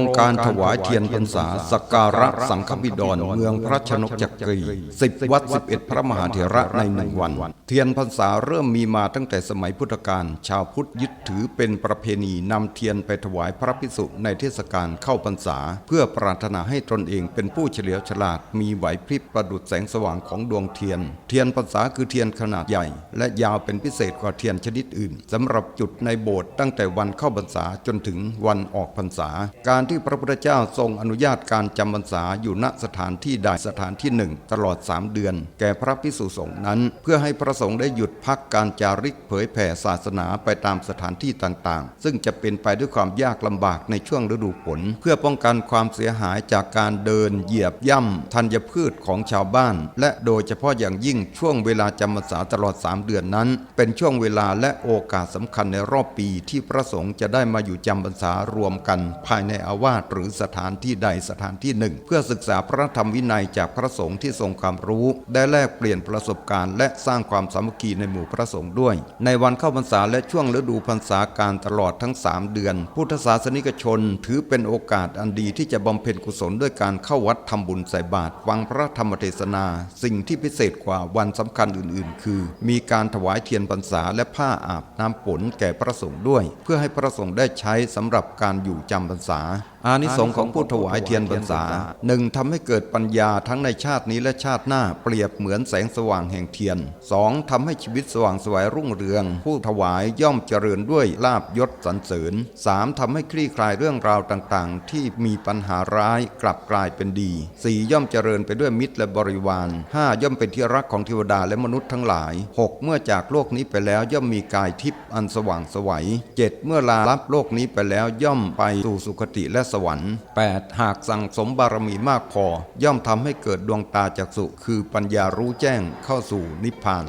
รงการถวายเทียนพรรษาสักการะสังฆบิดรเมืองพระชนกจักรีสิบวัดสิบเอ็ดพระมหาเถระในหนึ่งวัน เทียนพรรษาเริ่มมีมาตั้งแต่สมัยพุทธกาลชาวพุทธยึดถือเป็นประเพณีนำเทียนไปถวายพระภิกษุในเทศกาลเข้าพรรษา เพื่อปรารถนาให้ตนเองเป็นผู้เฉลียวฉลาด มีไหวพริบประดุดแสงสว่างของดวงเทียน เทียนพรรษาคือเทียนขนาดใหญ่ และยาวเป็นพิเศษกว่าเทียนชนิดอื่นสำหรับจุดในโบสถ์ตั้งแต่วันเข้าพรรษาจนถึงวันออกพรรษาการที่พระพุทธเจ้าทรงอนุญาตการจำพรรษาอยู่ณสถานที่ใดสถานที่หนึ่งตลอดสามเดือน แก่พระภิกษุสงฆ์นั้น เพื่อให้พระสงฆ์ได้หยุดพักการจาริกเผยแผ่ศาสนาไปตามสถานที่ต่างๆ ซึ่งจะเป็นไปด้วยความยากลำบากในช่วงฤดูฝนเพื่อป้องกันความเสียหายจากการเดินเหยียบย่ำธัญพืชของชาวบ้าน และโดยเฉพาะอย่างยิ่งช่วงเวลาจำพรรษาตลอด 3 เดือนนั้น เป็นช่วงเวลาและโอกาสสำคัญในรอบปีที่พระสงฆ์จะได้มาอยู่จำพรรษารวมกันภายในอาวาสหรือสถานที่ใดสถานที่หนึ่ง เพื่อศึกษาพระธรรมวินัยจากพระสงฆ์ที่ทรงความรู้ ได้แลกเปลี่ยนประสบการณ์และสร้างความสามัคคีในหมู่พระสงฆ์ด้วย ในวันเข้าพรรษาและช่วงฤดูพรรษาการตลอดทั้ง 3 เดือน พุทธศาสนิกชน ถือเป็นโอกาสอันดีที่จะบำเพ็ญกุศลด้วยการเข้าวัดทำบุญใส่บาตรฟังพระธรรมเทศนา สิ่งที่พิเศษกว่าวันสำคัญอื่น ๆ คือ มีการถวายเทียนพรรษาและผ้าอาบน้ำฝนแก่พระสงฆ์ด้วย เพื่อให้พระสงฆ์ได้ใช้สำหรับการอยู่จำพรรษาอานิสงส์ของผู้ถวายเทียนพรรษาหนึ่งทำให้เกิดปัญญาทั้งในชาตินี้และชาติหน้าเปรียบเหมือนแสงสว่างแห่งเทียนสองทำให้ชีวิตสว่างสวยรุ่งเรือง ผู้ถวายย่อมเจริญด้วยลาบยศสรรเสริญสามทำให้คลี่คลายเรื่องราวต่างๆ ที่มีปัญหาร้ายกลับกลายเป็นดีสี่ย่อมเจริญไปด้วยมิตรและบริวารห้าย่อมเป็นที่รักของเทวดาและมนุษย์ทั้งหลายหกเมื่อจากโลกนี้ไปแล้วย่อมมีกายทิพย์อันสว่างสวยเจ็ดเมื่อลาลับโลกนี้ไปแล้วย่อมไปสู่สุคติและสวรรค์ 8. หากสั่งสมบารมีมากพอ ย่อมทำให้เกิดดวงตาจักษุคือปัญญารู้แจ้งเข้าสู่นิพพาน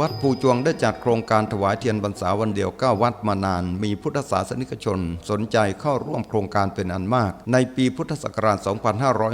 วัดภูจวงได้จัดโครงการถวายเทียนพรรษาวันเดียว9วัดมานาน มีพุทธศาสนิกชน สนใจเข้าร่วมโครงการเป็นอันมาก ในปีพุทธศักราช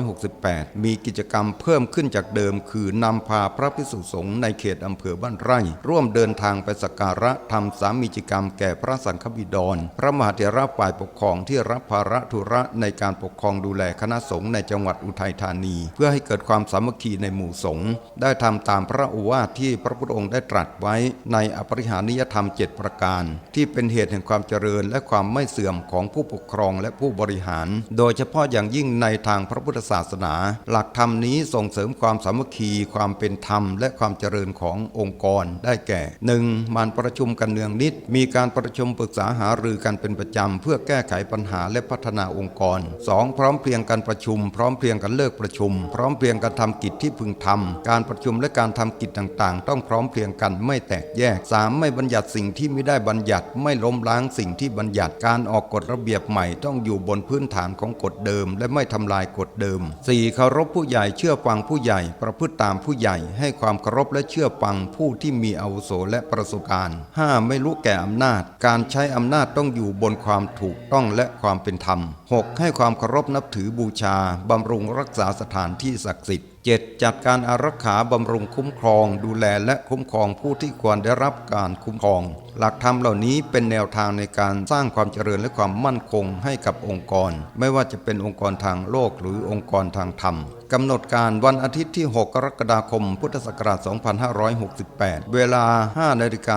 2568 มีกิจกรรมเพิ่มขึ้นจากเดิม คือนำพาพระภิกษุสงฆ์ในเขตอำเภอบ้านไร่ ร่วมเดินทางไปสักการะทำสามีจิกรรมแก่พระสังฆบิดร พระมหาเถระฝ่ายปกครองที่รับภาระธุระในการปกครองดูแลคณะสงฆ์ในจังหวัดอุทัยธานี เพื่อให้เกิดความสามัคคีในหมู่สงฆ์ได้ทำตามพระโอวาทที่พระพุทธองค์ได้ตรัสไว้ในอปริหานิยธรรม 7 ประการ ที่เป็นเหตุแห่งความเจริญและความไม่เสื่อมของผู้ปกครองและผู้บริหาร โดยเฉพาะอย่างยิ่งในทางพระพุทธศาสนา หลักธรรมนี้ส่งเสริมความสามัคคี ความเป็นธรรม และความเจริญขององค์กรได้แก่ 1. มันประชุมกันเนืองนิด มีการประชุมปรึกษาหารือกันเป็นประจำ เพื่อแก้ไขปัญหาและพัฒนาองค์กร 2. พร้อมเพรียงกันประชุม พร้อมเพรียงกันเลิกประชุม พร้อมเพรียงกันทำกิจที่พึงทำการประชุมและการทำกิจต่างๆ ต้องพร้อมเพรียงกันไม่แตกแยก 3. ไม่บัญญัติสิ่งที่ไม่ได้บัญญัติ ไม่ล้มล้างสิ่งที่บัญญัติการออกกฎระเบียบใหม่ต้องอยู่บนพื้นฐานของกฎเดิม และไม่ทำลายกฎเดิม 4. เคารพผู้ใหญ่เชื่อฟังผู้ใหญ่ ประพฤติตามผู้ใหญ่ ให้ความเคารพและเชื่อฟังผู้ที่มีอาวุโสและประสบการณ์ 5. ไม่รู้แก่อำนาจ การใช้อำนาจต้องอยู่บนความถูกต้องและความเป็นธรรม 6. ให้ความเคารพนับถือบูชาบำรุงรักษาสถานที่ศักดิ์สิทธิ์ 7. จัดการอารักขาบำรุงคุ้มครอง ดูแลและคุ้มครองผู้ที่ควรได้รับการคุ้มครอง หลักธรรมเหล่านี้เป็นแนวทางในการสร้างความเจริญและความมั่นคงให้กับองค์กร ไม่ว่าจะเป็นองค์กรทางโลกหรือองค์กรทางธรรม กำหนดการวันอาทิตย์ที่ 6 กรกฎาคม พุทธศักราช 2568 เวลา 5 นาฬิกา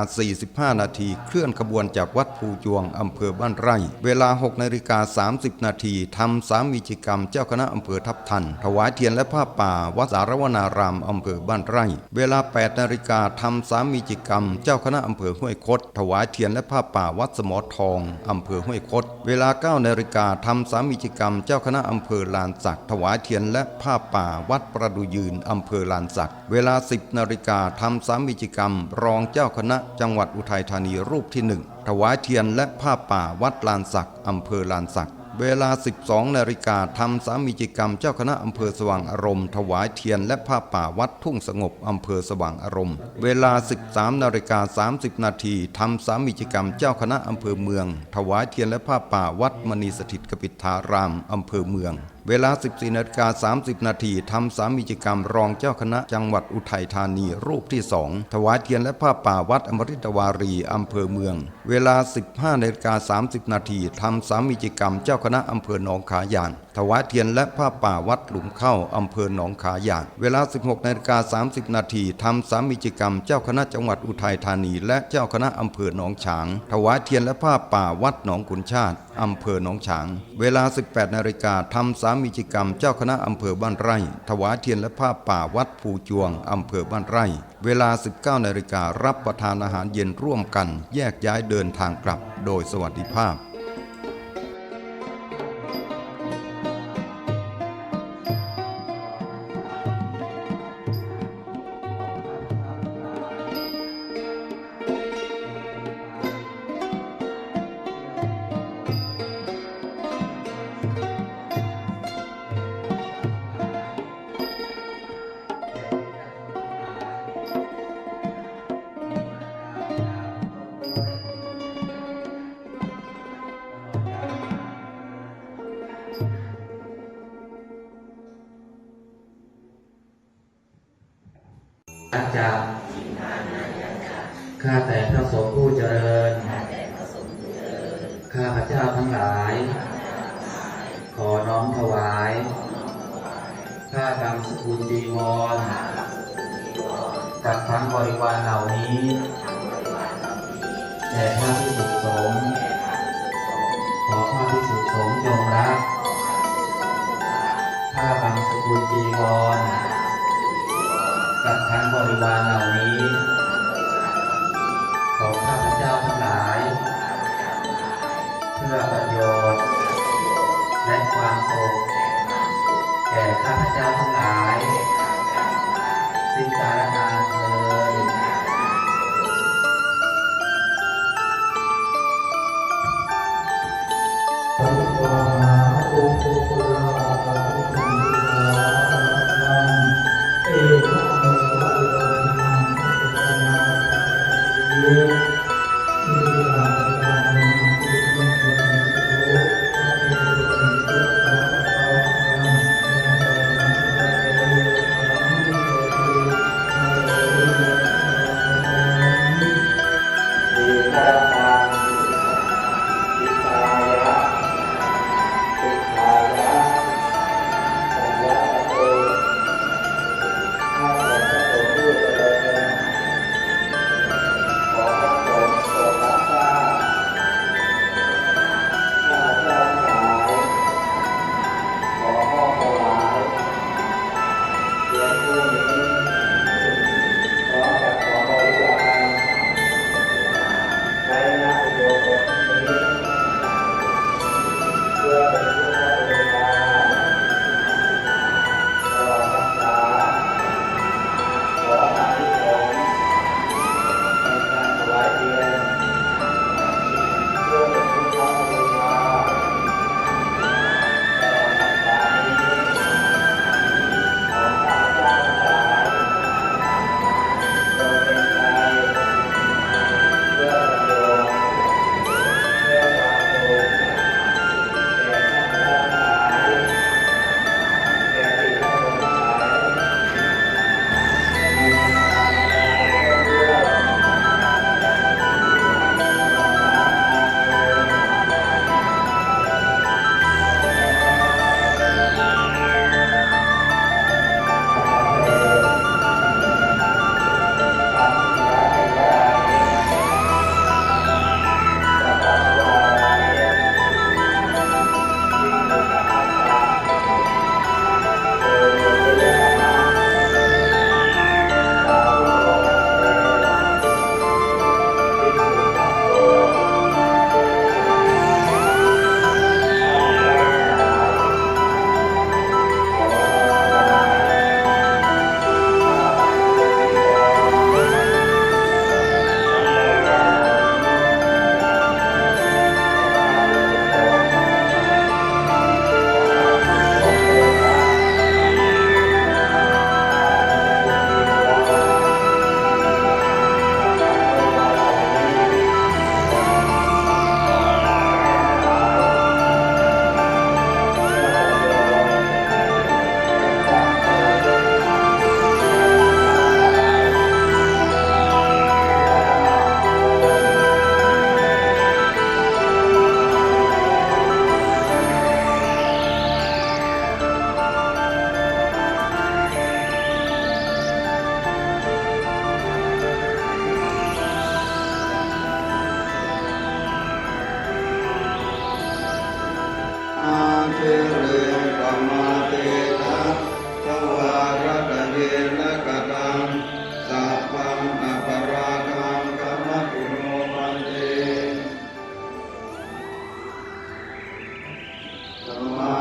45 นาที เคลื่อนขบวนจากวัดภูจวง อำเภอบ้านไร่ เวลา 6 นาฬิกา 30 นาทีทำสามีจิกรรมเจ้าคณะอำเภอทับทัน ถวายเทียนและผ้าป่า วัดสารวนาราม อำเภอบ้านไร่ เวลา 8 นาฬิกาทำสามีจิกรรม เจ้าคณะอำเภอห้วยคด ถวายเทียนและผ้าป่า วัดสมอทอง อำเภอห้วยคด เวลา 9 นาฬิกาทำสามีจิกรรม เจ้าคณะอำเภอลานสักถวายเทียนและผ้าป่าวัดประดูยืน อำเภอลานสัก เวลา 10นาฬิกาทำสามิจิกรรม รองเจ้าคณะจังหวัดอุทัยธานีรูปที่หนึ่งถวายเทียนและผ้าป่าวัดลานสัก อำเภอลานสักเวลา 12 นาฬิกาทำสามิจิกรรมเจ้าคณะอำเภอสว่างอารมณ์ ถวายเทียนและผ้าป่าวัดทุ่งสงบอำเภอสว่างอารมณ์ เวลา 13 นาฬิกา 30 นาทีทำสามิจิกรรมเจ้าคณะอำเภอเมือง ถวายเทียนและผ้าป่าวัดมณีสถิตกปิฐารามอำเภอเมือง เวลา 14นาฬิกา30 นาทีทำสามิจิกรรมรองเจ้าคณะจังหวัดอุทัยธานีรูปที่สองถวายเทียนและผ้าป่าวัดอมริตวารีอำเภอเมือง เวลา 15นาฬิกา30 นาทีทำสามิจิกรรมเจ้าคณะอำเภอหนองขายาง ถวายเทียนและผ้าป่าวัดหลุมเข้าอำเภอหนองขาหยางเวลา 16นาฬิกา30 นาทีทำสามิจิกรรม เจ้าคณะจังหวัดอุทัยธานี และเจ้าคณะอำเภอหนองฉาง ถวายเทียนและผ้าป่าวัดหนองขุนชาติอำเภอหนองฉาง เวลา 18นาฬิกาทำสามิจิกรรม เจ้าคณะอำเภอบ้านไร่ ถวายเทียนและผ้าป่าวัดภูจวงอำเภอบ้านไร่ เวลา 19นาฬิการับประทานอาหารเย็นร่วมกัน แยกย้ายเดินทางกลับ โดยสวัสดิภาพ แด่พระพิสุสงฆ์ขอพระพิสุสงฆ์จงรักข้าดำสกุลจีวรกับทั้งบริวารเหล่านี้ของข้าพเจ้าทั้งหลาย เพื่อประโยชน์ และความสุขแก่ข้าพเจ้าทั้งหลาย สิ้นกาลนาน Então, Amém.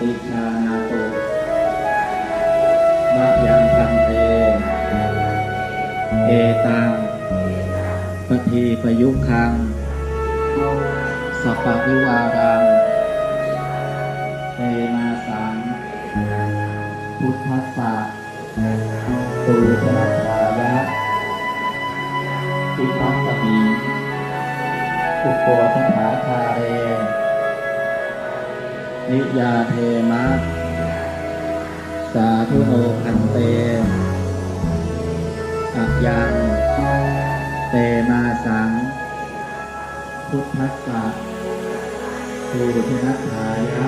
ฏิชานาตุมะยังพันเต เอตังปทีปยุคัง สัปะวิวารังเตมาสัง พุทธัสสะ นิยาเทมะ สาธุโนพันเตอักยังเตมาสัง พุทธัสสะตูชนะชายะ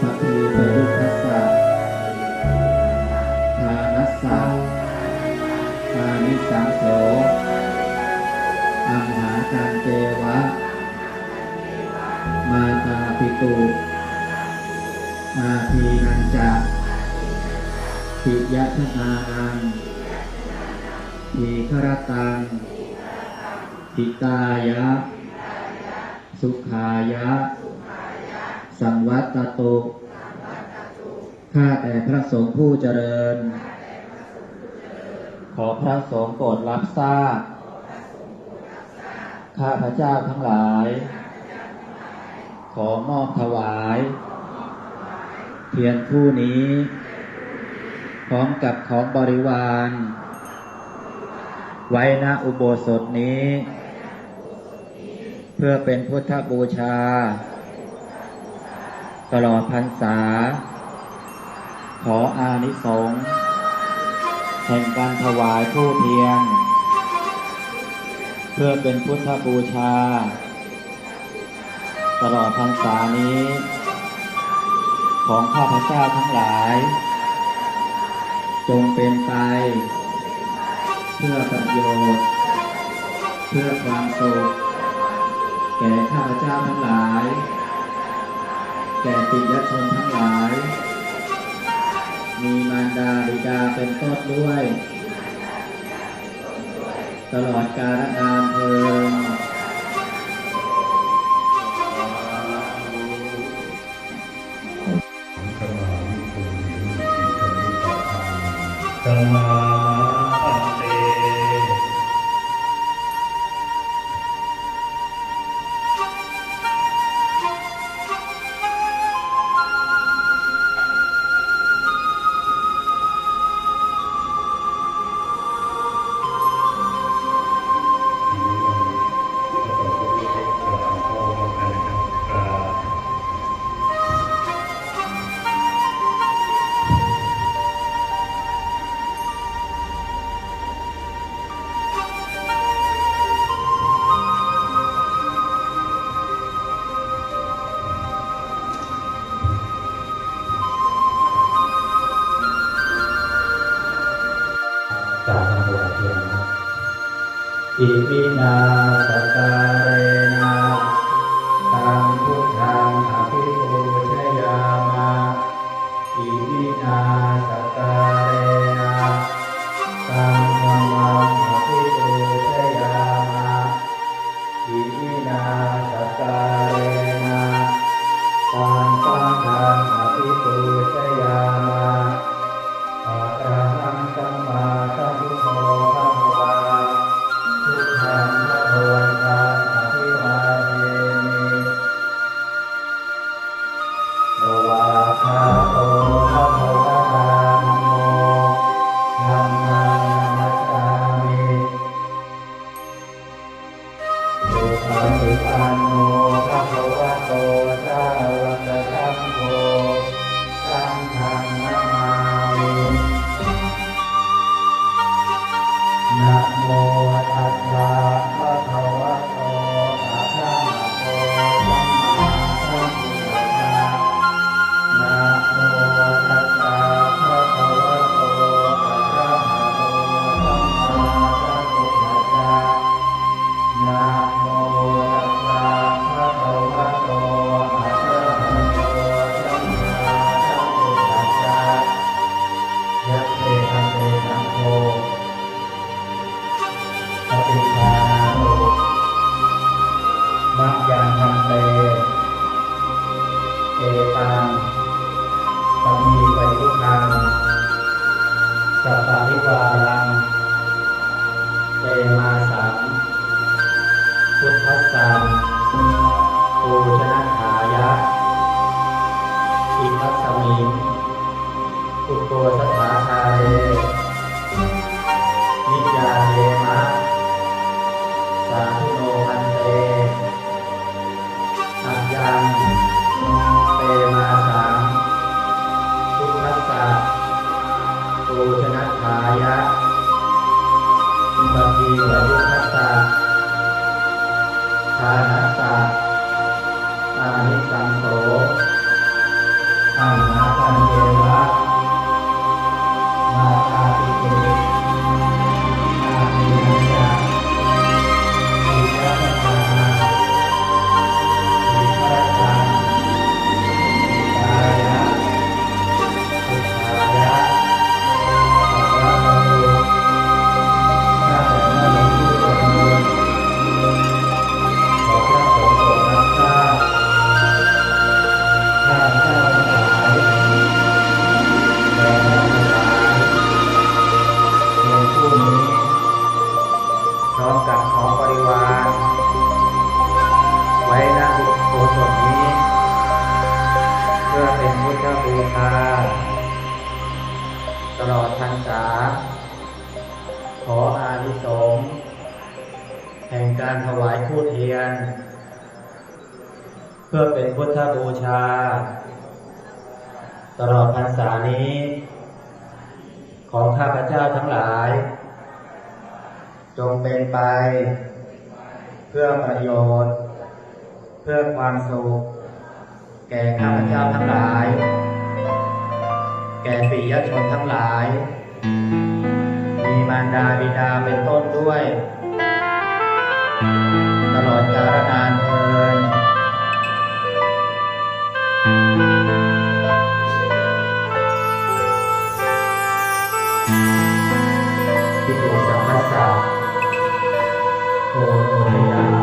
ปฏิปยุคสสะทานัสสะอานิสังโสอังหาการเจวะ มาตาปิตุอาทีนันจะปิยะทนานังทีฆรตังทิตายะ สุขายะ สังวัตตุข้าแต่พระสงฆ์ผู้เจริญ ขอพระสงฆ์โปรดรับทราบข้าพระเจ้าทั้งหลาย ขอมอบถวาย เทียนผู้นี้ พร้อมกับของบริวาร ไว้ณอุโบสถนี้ เพื่อเป็นพุทธบูชา ตลอดพรรษา ขออานิสงส์แห่งการถวายผู้เทียน เพื่อเป็นพุทธบูชา ตลอดพรรษานี้ ของข้าพเจ้าทั้งหลาย จงเป็นไป เพื่อประโยชน์ เพื่อความสุขแก่ข้าพเจ้าทั้งหลาย แก่ปิยชนทั้งหลาย มีมารดาบิดาเป็นต้นด้วย ตลอดกาลนานเทิน ธ อิมินาสการเรน สุโตสัทธาคาเลนิยาเยมะสาธุโนพันเตอัญญังเปมาสังพุทธัสสะปูชนะทายะสัพพีวายุ แห่งการถวายคู่เทียน เพื่อเป็นพุทธบูชา ตลอดพรรษานี้ ของข้าพเจ้าทั้งหลาย จงเป็นไป เพื่อประโยชน์ เพื่อความสุข แก่ข้าพเจ้าทั้งหลาย แก่ปิยชนทั้งหลาย มีมารดาบิดาเป็นต้นด้วย ลอดกาลนานเทินที่ตัวสังฆาโอโห